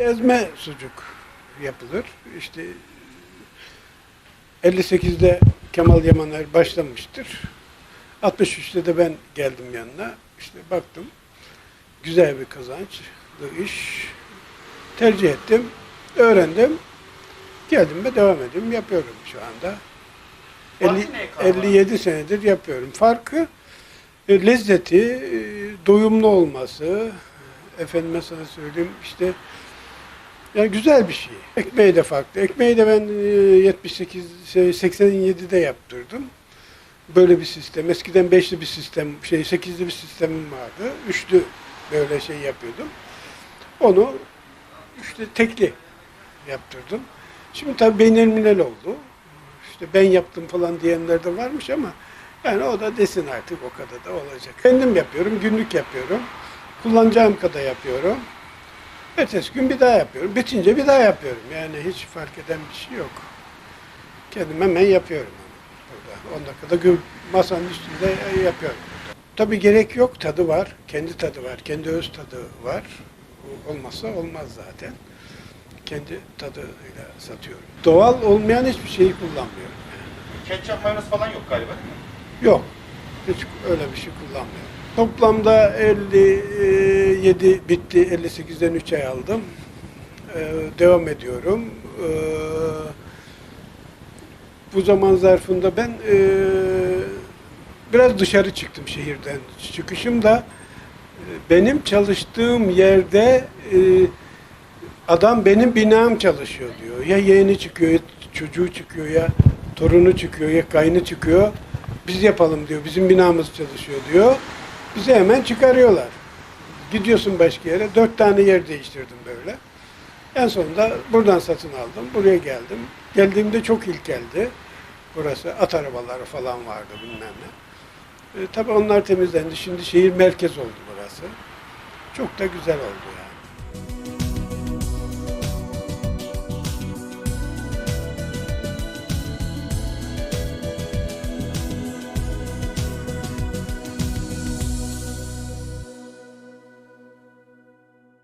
ezme sucuk yapılır. İşte 58'de Kemal Yamaner başlamıştır. 63'te de ben geldim yanına. İşte baktım. Güzel bir kazançlı iş. Tercih ettim. Öğrendim. Geldim ve devam ediyorum. Yapıyorum şu anda. Farkı 50, ne kahve? 57 senedir yapıyorum. Farkı e, lezzeti, e, doyumlu olması, efendime sana söyleyeyim işte yani güzel bir şey. Ekmeği de farklı. Ekmeği de ben e, 78, şey, 87'de yaptırdım. Böyle bir sistem. Eskiden beşli bir sistem, şey sekizli bir sistemim vardı. Üçlü böyle şey yapıyordum. Onu işte tekli yaptırdım. Şimdi tabii beynelminel oldu. İşte ben yaptım falan diyenler de varmış ama yani o da desin artık o kadar da olacak. Kendim yapıyorum, günlük yapıyorum. Kullanacağım kadar yapıyorum. Ertesi gün bir daha yapıyorum. Bitince bir daha yapıyorum. Yani hiç fark eden bir şey yok. Kendim hemen yapıyorum. Burada. 10 dakikada masanın üstünde yapıyorum. Tabii gerek yok. Tadı var. Kendi tadı var. Kendi öz tadı var. Olmazsa olmaz zaten. Kendi tadıyla satıyorum. Doğal olmayan hiçbir şeyi kullanmıyorum. Ketçap mayonez falan yok galiba. Yok. Hiç öyle bir şey kullanmıyorum. Toplamda 57 bitti. 58'den 3 ay aldım. Ee, devam ediyorum. Ee, bu zaman zarfında ben e, biraz dışarı çıktım şehirden. Çıkışım da benim çalıştığım yerde e, adam benim binam çalışıyor diyor. Ya yeğeni çıkıyor, ya çocuğu çıkıyor, ya torunu çıkıyor, ya kaynı çıkıyor. Biz yapalım diyor, bizim binamız çalışıyor diyor. Bizi hemen çıkarıyorlar. Gidiyorsun başka yere, dört tane yer değiştirdim böyle. En sonunda buradan satın aldım, buraya geldim. Geldiğimde çok ilkeldi. Burası at arabaları falan vardı bilmem ne. E, tabii onlar temizlendi. Şimdi şehir merkez oldu burası. Çok da güzel oldu yani.